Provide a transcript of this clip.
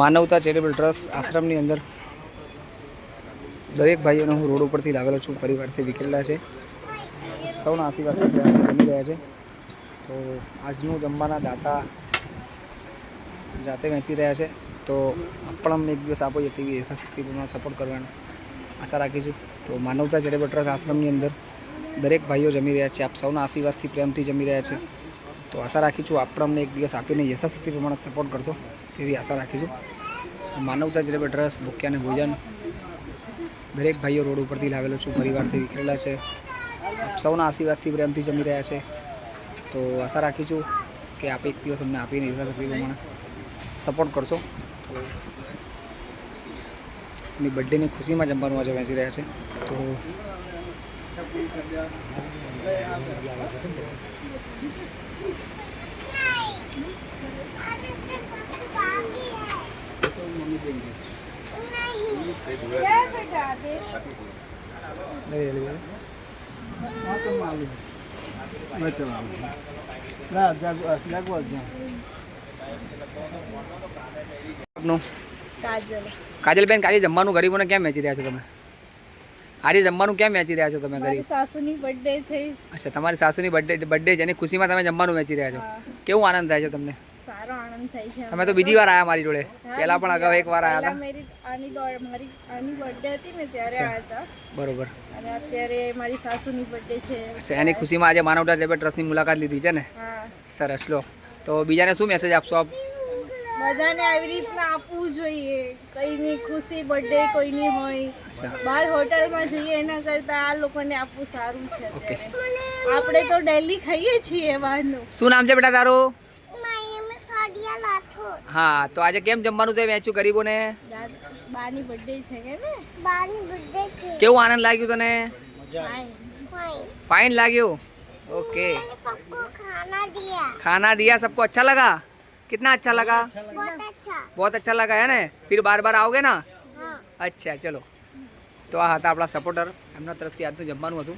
માનવતા charitable trust આશ્રમની અંદર દરેક ભાઈઓને હું રોડ ઉપરથી લાવેલો છું, પરિવારથી વિખરેલા છે. સૌના આશીર્વાદથી જમી રહ્યા છે. તો આજનું જમવાના દાતા જાતે વેચી રહ્યા છે. તો પણ અમને એક દિવસ આપો તેવી યથાશક્તિ પ્રમાણે સપોર્ટ કરવાની આશા રાખીશું તો માનવતા ચેરિટેબલ ટ્રસ્ટ આશ્રમની અંદર દરેક ભાઈઓ જમી રહ્યા છે. આપ સૌના આશીર્વાદથી પ્રેમથી જમી રહ્યા છે. તો આશા રાખી છું આપ પણ અમને એક દિવસ આપીને યથાશક્તિ પ્રમાણે સપોર્ટ કરશો તેવી આશા રાખીશું માનવતા જ ડ્રેસ ભૂખ્યા અને ભોજન દરેક ભાઈઓ રોડ ઉપરથી લાવેલો છું, પરિવારથી વિખરેલા છે. સૌના આશીર્વાદથી પ્રેમથી જમી રહ્યા છે. તો આશા રાખી છું કે આપ એક દિવસ અમને આપીને યથાશક્તિ પ્રમાણે સપોર્ટ કરશો. તો એની બર્થડેની ખુશીમાં જમવાનું આજે વહેંચી રહ્યા છે. તો કાજલબેન કાલે જમવાનું ગરીબોને કેમ વેચી રહ્યા છો તમે? આજે જમવાનું કેમ વેચી રહ્યા છો તમે ગરીબ? સાસુની બર્થડે છે. અચ્છા તમારી સાસુની બર્થડે બર્થડે જેની ખુશીમાં તમે જમવાનું વેચી રહ્યા છો. કેવું આનંદ થાય છે તમને? સારો આનંદ થાય છે અમે તો બીજી વાર આયા મારી જોડે. પહેલા પણ અગાઉ એક વાર આયા હતા. મારી આની મારી આની બર્થડે હતી ને ત્યારે આયા હતા. બરોબર. અને અત્યારે મારી સાસુની બર્થડે છે. એની ખુશીમાં આજે માનવતા ચેરિટેબલ ટ્રસ્ટની મુલાકાત લીધી છે ને? હા. સરસ લો. તો બીજાને શું મેસેજ આપશો આપ? બધાને આવી રીતના આપવું જોઈએ. કઈની ખુશી બર્થડે કોઈની હોય. બહાર હોટલમાં જઈએ એના કરતાં આ લોકોને આપવું સારું છે આપણે તો ડેલી ખાઈએ છીએ બહારનું. શું નામ છે બેટા તારું? હા તો આજે કેમ જમવાનું તે વેચ્યું ગરીબોને બાની બર્થડે છે કે ને કેવું આનંદ લાગ્યું તને ફાઇન फाइन लागियो ओके खाना दिया सबको अच्छा लगा कितना अच्छा लगा बहुत अच्छा लगा है ने फिर बार बार आओगे ना અચ્છા ચલો તો આ હતા આપણા સપોર્ટર એમના તરફથી આજનું જમવાનું હતું